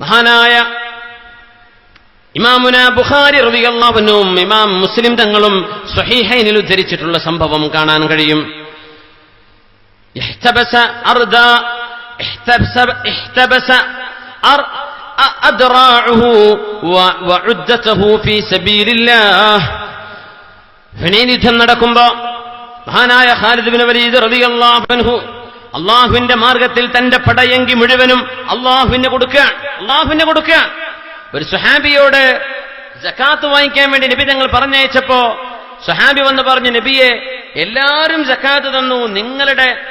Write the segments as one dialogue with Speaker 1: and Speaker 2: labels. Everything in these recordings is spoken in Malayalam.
Speaker 1: മഹാനായ ഇമാമുന ബുഖാരി റളിയല്ലാഹുവിനും ഇമാം മുസ്ലിം തങ്ങളും സ്വഹീഹൈനിൽ ഉദ്ധരിച്ചിട്ടുള്ള സംഭവം കാണാൻ കഴിയും احتبس أردا احتبس احتبس أر أدراعه و- وعدته في سبيل الله ഹുനൈൻ യുദ്ധം നടക്കുമ്പോ മഹാനായ ഖാലിദ് ബിൻ വലീദ് റളിയല്ലാഹു അൻഹു അള്ളാഹുവിന്റെ മാർഗത്തിൽ തന്റെ പടയങ്കി മുഴുവനും അള്ളാഹുവിന് കൊടുക്കുക അള്ളാഹുവിന് കൊടുക്കുക. ഒരു സുഹാബിയോട് ജക്കാത്ത് വാങ്ങിക്കാൻ വേണ്ടി നബി തങ്ങൾ പറഞ്ഞയച്ചപ്പോ സുഹാബി വന്ന് പറഞ്ഞു നബിയെ എല്ലാവരും ജക്കാത്ത് തന്നു. നിങ്ങളുടെ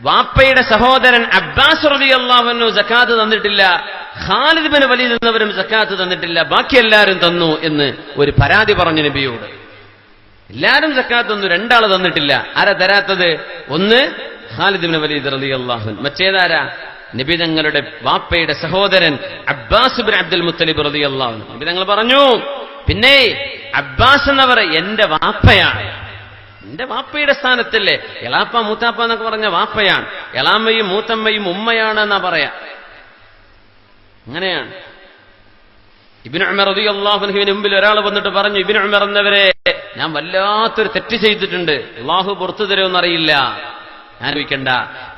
Speaker 1: വാപ്പയുടെ സഹോദരൻ അബ്ബാസ് റബി അള്ളാഹുവിനു ജക്കാത്ത് തന്നിട്ടില്ല. ഖാലിദ് ബിൻ വലീദ് എന്നവരും ജക്കാത്ത് തന്നിട്ടില്ല. ബാക്കി എല്ലാവരും തന്നു എന്ന് ഒരു പരാതി പറഞ്ഞു നബിയോട്. എല്ലാരും ജക്കാത്ത് തന്നു. രണ്ടാൾ തന്നിട്ടില്ല. ആരാ തരാത്തത്? ഒന്ന് ഖാലിദിബിന് വലീദ് റളിയല്ലാഹു അള്ളാഹുൻ മറ്റേതാരാ? നബി തങ്ങളുടെ വാപ്പയുടെ സഹോദരൻ അബ്ബാസ് ബിൻ അബ്ദുൽ മുത്തലിബ് റളിയല്ലാഹു അള്ളാഹു നബി തങ്ങൾ പറഞ്ഞു പിന്നെ അബ്ബാസ് എന്നവർ എന്റെ വാപ്പയാണ്. എന്റെ വാപ്പയുടെ സ്ഥാനത്തല്ലേ? എളാപ്പ മൂത്താപ്പ എന്നൊക്കെ പറഞ്ഞ വാപ്പയാണ്. എളാമ്മയും മൂത്തമ്മയും ഉമ്മയാണ് എന്നാ പറയാ. അങ്ങനെയാണ്. ഇബിൻ അമർ റതി അള്ളാഹുഹുവിന് മുമ്പിൽ ഒരാൾ വന്നിട്ട് പറഞ്ഞു ഇബിൻ അമർ എന്നവരെ ഞാൻ വല്ലാത്തൊരു തെറ്റ് ചെയ്തിട്ടുണ്ട്. അള്ളാഹു പുറത്തു തരുമെന്നറിയില്ല ഞാൻ വിളിക്കണ്ട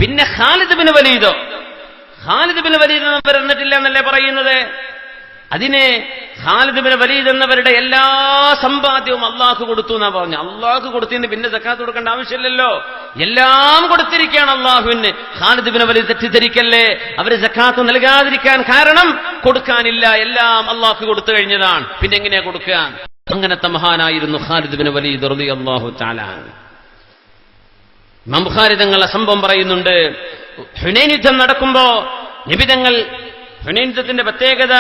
Speaker 1: പിന്നെ ഖാലിദ് ബിന് വലീദോ. ഖാലിദ് ബിന് വലീദ് എന്നവർ എന്നിട്ടില്ല എന്നല്ലേ പറയുന്നത്? അതിനെ ഖാലിദ് ബിൻ വലീദ് എന്നവരുടെ എല്ലാ സമ്പാദ്യവും അള്ളാഹു കൊടുത്തു എന്നാ പറഞ്ഞു. അള്ളാഹു കൊടുത്തതിന് പിന്നെ സക്കാത്ത് കൊടുക്കേണ്ട ആവശ്യമില്ലല്ലോ. എല്ലാം കൊടുത്തിരിക്കുകയാണ് അള്ളാഹുവിന് ഖാലിദ് ബിൻ വലീദ് തെറ്റിദ്ധരിക്കല്ലേ? അവർ സക്കാത്ത് നൽകാതിരിക്കാൻ കാരണം കൊടുക്കാനില്ല. എല്ലാം അള്ളാഹു കൊടുത്തു കഴിഞ്ഞതാണ്. പിന്നെ എങ്ങനെയാ കൊടുക്കുക? അങ്ങനത്തെ മഹാനായിരുന്നു ഖാലിദ് ബിൻ വലീദ് അള്ളാഹു താലാൻ മംഖാരിതങ്ങളുടെ സംഭവം പറയുന്നുണ്ട്. ഹുനൈൻ യുദ്ധം നടക്കുമ്പോ നിബിതങ്ങൾ ഹുനൈൻ യുദ്ധത്തിന്റെ പ്രത്യേകത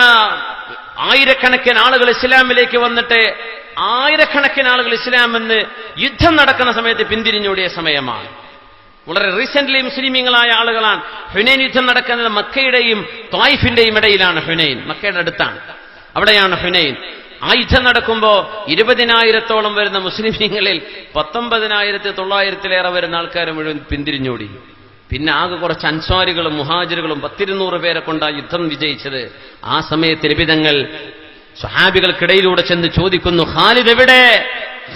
Speaker 1: ആയിരക്കണക്കിന് ആളുകൾ ഇസ്ലാമിലേക്ക് വന്നിട്ട് ആയിരക്കണക്കിന് ആളുകൾ ഇസ്ലാം എന്ന് യുദ്ധം നടക്കുന്ന സമയത്ത് പിന്തിരിഞ്ഞോടിയ സമയമാണ്. വളരെ റീസെന്റ്ലി മുസ്ലിമീങ്ങളായ ആളുകളാണ് ഹുനൈൻ യുദ്ധം നടക്കുന്നത് മക്കയുടെയും തായിഫിന്റെയും ഇടയിലാണ് ഹുനൈൻ മക്കയുടെ അടുത്താണ്. അവിടെയാണ് ഹുനൈൻ. ആ യുദ്ധം നടക്കുമ്പോ ഇരുപതിനായിരത്തോളം വരുന്ന മുസ്ലിമീങ്ങളിൽ പത്തൊമ്പതിനായിരത്തി തൊള്ളായിരത്തിലേറെ വരുന്ന ആൾക്കാർ മുഴുവൻ പിന്തിരിഞ്ഞോടി. പിന്നെ ആകെ കുറച്ച് അൻസ്വാരികളും മുഹാജിറുകളും പത്തിരുന്നൂറ് പേരെ കൊണ്ടാ യുദ്ധം വിജയിച്ചത്. ആ സമയത്ത് രബിതങ്ങൾ സ്വഹാബികൾക്കിടയിലൂടെ ചെന്ന് ചോദിക്കുന്നു ഖാലിദ് എവിടെ?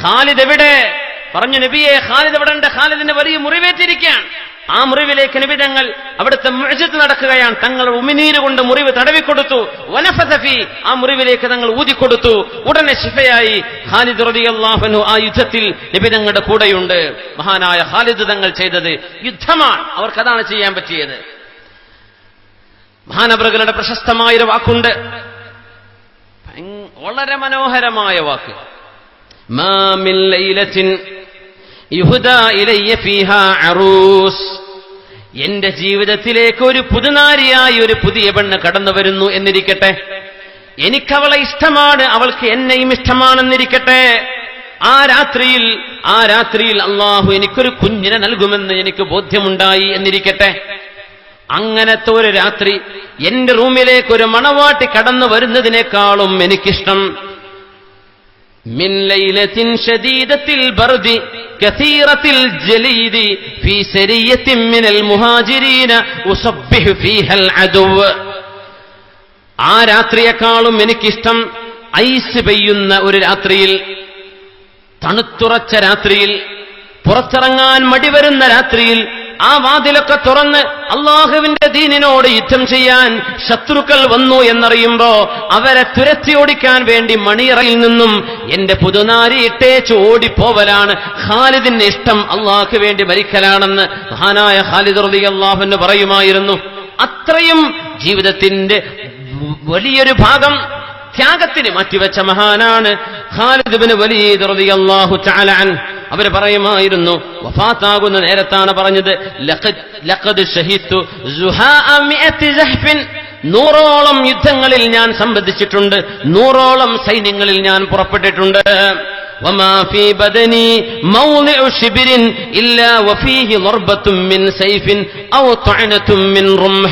Speaker 1: ഖാലിദ് എവിടെ? പറഞ്ഞു നബിയെ ഖാലിദ് എവിടെ ഉണ്ട് ഖാലിദിന്റെ വലിയ മുറിവേറ്റിരിക്കുകയാണ്. ആ മുറിവിലേക്ക് നിബിതങ്ങൾ അവിടുത്തെ മുഴജത്ത് നടക്കുകയാണ്. തങ്ങൾ ഉമിനീര് കൊണ്ട് മുറിവ് തടവിക്കൊടുത്തു. വനഫസഫി ആ മുറിവിലേക്ക് തങ്ങൾ ഊതിക്കൊടുത്തു. ഉടനെ ശിഫയായി. ഖാലിദ് റളിയല്ലാഹു ആ യുദ്ധത്തിൽ നിബിതങ്ങളുടെ കൂടെയുണ്ട്. മഹാനായ ഖാലിദ് തങ്ങൾ ചെയ്തത് യുദ്ധമാണ്. അവർക്കതാണ് ചെയ്യാൻ പറ്റിയത്. മഹാനവറുകളുടെ പ്രശസ്തമായൊരു വാക്കുണ്ട്. വളരെ മനോഹരമായ വാക്ക്. മാ യുഹുദ ലൈലത്തിൻ യുഹ്ദാ ഇലയ്യ ഫീഹാ അറൂസ്. എന്റെ ജീവിതത്തിലേക്ക് ഒരു പുതുനാരിയായി ഒരു പുതിയ പെണ്ണ് കടന്നു വരുന്നു എന്നിരിക്കട്ടെ. എനിക്കവളെ ഇഷ്ടമാണ് അവൾക്ക് എന്നെയും ഇഷ്ടമാണെന്നിരിക്കട്ടെ. ആ രാത്രിയിൽ ആ രാത്രിയിൽ അള്ളാഹു എനിക്കൊരു കുഞ്ഞിനെ നൽകുമെന്ന് എനിക്ക് ബോധ്യമുണ്ടായി എന്നിരിക്കട്ടെ. അങ്ങനത്തെ ഒരു രാത്രി എന്റെ റൂമിലേക്ക് ഒരു മണവാട്ടി കടന്നു വരുന്നതിനേക്കാളും എനിക്കിഷ്ടം. മില്ലയിലെ തിൻ ശതീതത്തിൽ ബർദി كثيرة الجليد في سرية من المهاجرين أصبح فيها العدو ആ രാത്രിയെക്കാളും എനിക്കിഷ്ടം ഐസ് പെയ്യുന്ന ഒരു രാത്രിയിൽ തണുത്തുറച്ച രാത്രിയിൽ പുറത്തിറങ്ങാൻ മടിവരുന്ന രാത്രിയിൽ ആ വാതിലൊക്കെ തുറന്ന് അള്ളാഹുവിന്റെ ദീനിനോട് യുദ്ധം ചെയ്യാൻ ശത്രുക്കൾ വന്നു എന്നറിയുമ്പോ അവരെ തുരത്തി ഓടിക്കാൻ വേണ്ടി മണിയറയിൽ നിന്നും എന്റെ പുതുനാരി ഇട്ടേച്ച് ഓടിപ്പോവലാണ്. ഖാലിദിന്റെ ഇഷ്ടം അള്ളാഹ്ക്ക് വേണ്ടി മരിക്കലാണെന്ന് മഹാനായ ഖാലിദ് റതി അള്ളാഹുന്ന് പറയുമായിരുന്നു. അത്രയും ജീവിതത്തിന്റെ വലിയൊരു ഭാഗം ത്യാഗത്തിന് മാറ്റിവെച്ച മഹാനാണ് ഖാലിദ് ബിൻ വലീദ് റളിയല്ലാഹു തആല അൻ അവർ പറയുമായിരുന്നു വഫാത്താകുന്ന നേരത്താണ് പറഞ്ഞത് ലഖദ് ലഖദ് ഷഹീദു സുഹാഅ മിഅത്തി സഹ്ഫിൻ നൂറോളം യുദ്ധങ്ങളിൽ ഞാൻ സംബന്ധിച്ചിട്ടുണ്ട് നൂറോളം സൈന്യങ്ങളിൽ ഞാൻ പുറപ്പെട്ടിട്ടുണ്ട് وما في بدني موضع شبر إلا وفيه ضربة من سيف أو طعنة من رمح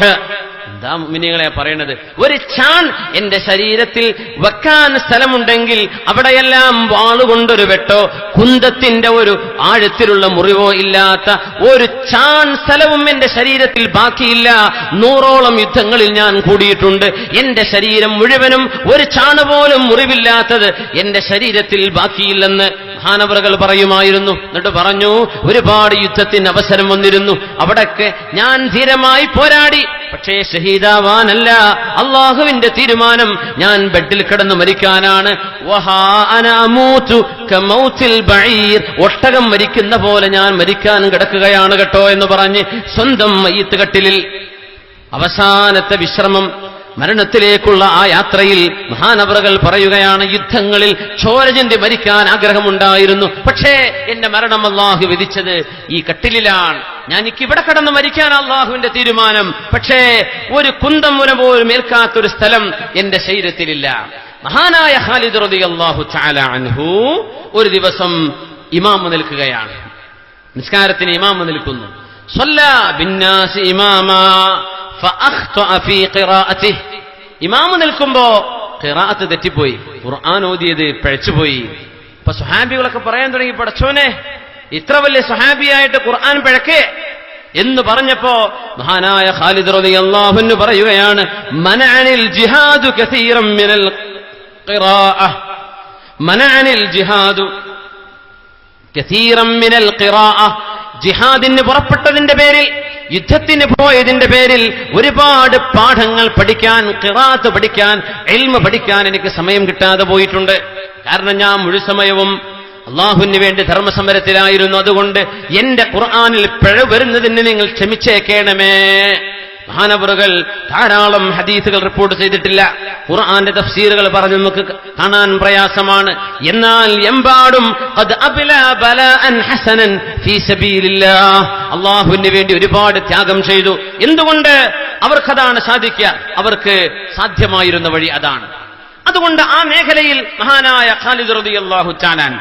Speaker 1: എന്താ മിനികളെ പറയണത് ഒരു ചാൺ എന്റെ ശരീരത്തിൽ വെക്കാൻ സ്ഥലമുണ്ടെങ്കിൽ അവിടെയെല്ലാം വാളുകൊണ്ടൊരു വെട്ടോ കുന്തത്തിന്റെ ഒരു ആഴത്തിലുള്ള മുറിവോ ഇല്ലാത്ത ഒരു ചാൺ സ്ഥലവും എന്റെ ശരീരത്തിൽ ബാക്കിയില്ല. നൂറോളം യുദ്ധങ്ങളിൽ ഞാൻ കൂടിയിട്ടുണ്ട്. എന്റെ ശരീരം മുഴുവനും ഒരു ചാണ് പോലും മുറിവില്ലാത്തത് എന്റെ ശരീരത്തിൽ ബാക്കിയില്ലെന്ന് മഹാനവറുകൾ പറയുമായിരുന്നു. എന്നിട്ട് പറഞ്ഞു ഒരുപാട് യുദ്ധത്തിന് അവസരം വന്നിരുന്നു. അവിടൊക്കെ ഞാൻ ധീരമായി പോരാടി. പക്ഷേ ഷഹീദാവാനല്ല അള്ളാഹുവിന്റെ തീരുമാനം ഞാൻ ബെഡിൽ കിടന്ന് മരിക്കാനാണ്. ഒട്ടകം മരിക്കുന്ന പോലെ ഞാൻ മരിക്കാൻ കിടക്കുകയാണ് കേട്ടോ എന്ന് പറഞ്ഞ് സ്വന്തം മയ്യത്ത് കട്ടിലിൽ. അവസാനത്തെ വിശ്രമം മരണത്തിലേക്കുള്ള ആ യാത്രയിൽ മഹാനവറകൾ പറയുകയാണ് യുദ്ധങ്ങളിൽ ചോരജന്റെ മരിക്കാൻ ആഗ്രഹമുണ്ടായിരുന്നു. പക്ഷേ എന്റെ മരണം അള്ളാഹു വിധിച്ചത് ഈ കട്ടിലിലാണ്. ഞാൻ എനിക്ക് ഇവിടെ കടന്ന് മരിക്കാൻ അള്ളാഹുവിന്റെ തീരുമാനം. പക്ഷേ ഒരു കുന്തം മുന പോലും ഏൽക്കാത്തൊരു സ്ഥലം എന്റെ ശരീരത്തിലില്ല. മഹാനായ ഖാലിദ് റബി അള്ളാഹു ചാലാൻഹു ഒരു ദിവസം ഇമാമ നിൽക്കുകയാണ്. നിസ്കാരത്തിന് ഇമാമ നിൽക്കുന്നു. ഇമാമ ഇമാമ നിൽക്കുമ്പോ ഖിറാഅത്ത് തെറ്റിപ്പോയി. ഖുർആൻ ഓതിയത് പിഴച്ചുപോയി. അപ്പൊ സുഹാബികളൊക്കെ പറയാൻ തുടങ്ങി പടച്ചോനെ ഇത്ര വലിയ സുഹാബിയായിട്ട് ഖുർആൻ പിഴക്കേ? എന്ന് പറഞ്ഞപ്പോ മഹാനായ ഖാലിദ് റലി അള്ളാഹുന്ന് പറയുകയാണ് മനഅനിൽ ജിഹാദു മിനൽ ഖിറാഅ. മനഅനിൽ ജിഹാദു കസീറം മിനൽ ജിഹാദിന് പുറപ്പെട്ടതിന്റെ പേരിൽ യുദ്ധത്തിന് പോയതിന്റെ പേരിൽ ഒരുപാട് പാഠങ്ങൾ പഠിക്കാൻ കിറാത്ത് പഠിക്കാൻ എൽമ പഠിക്കാൻ എനിക്ക് സമയം കിട്ടാതെ പോയിട്ടുണ്ട്. കാരണം ഞാൻ മുഴുസമയവും അള്ളാഹുവിന് വേണ്ടി ധർമ്മസമരത്തിലായിരുന്നു. അതുകൊണ്ട് എന്റെ ഖുർആാനിൽ പിഴ വരുന്നതിന് നിങ്ങൾ ക്ഷമിച്ചേക്കണമേ. മഹാനബറുകൾ ധാരാളം ഹദീസുകൾ റിപ്പോർട്ട് ചെയ്തിട്ടില്ല. ഖുർആന്റെ തഫ്സീറുകൾ പറഞ്ഞ് നമുക്ക് കാണാൻ പ്രയാസമാണ്. എന്നാൽ എമ്പാടും അള്ളാഹുവിന് വേണ്ടി ഒരുപാട് ത്യാഗം ചെയ്തു. എന്തുകൊണ്ട് അവർക്കതാണ് സാധിക്കുക? അവർക്ക് സാധ്യമായിരുന്ന വഴി അതാണ്. അതുകൊണ്ട് ആ മേഖലയിൽ മഹാനായ ഖാലിദ് റബി അള്ളാഹു ചാനാൻ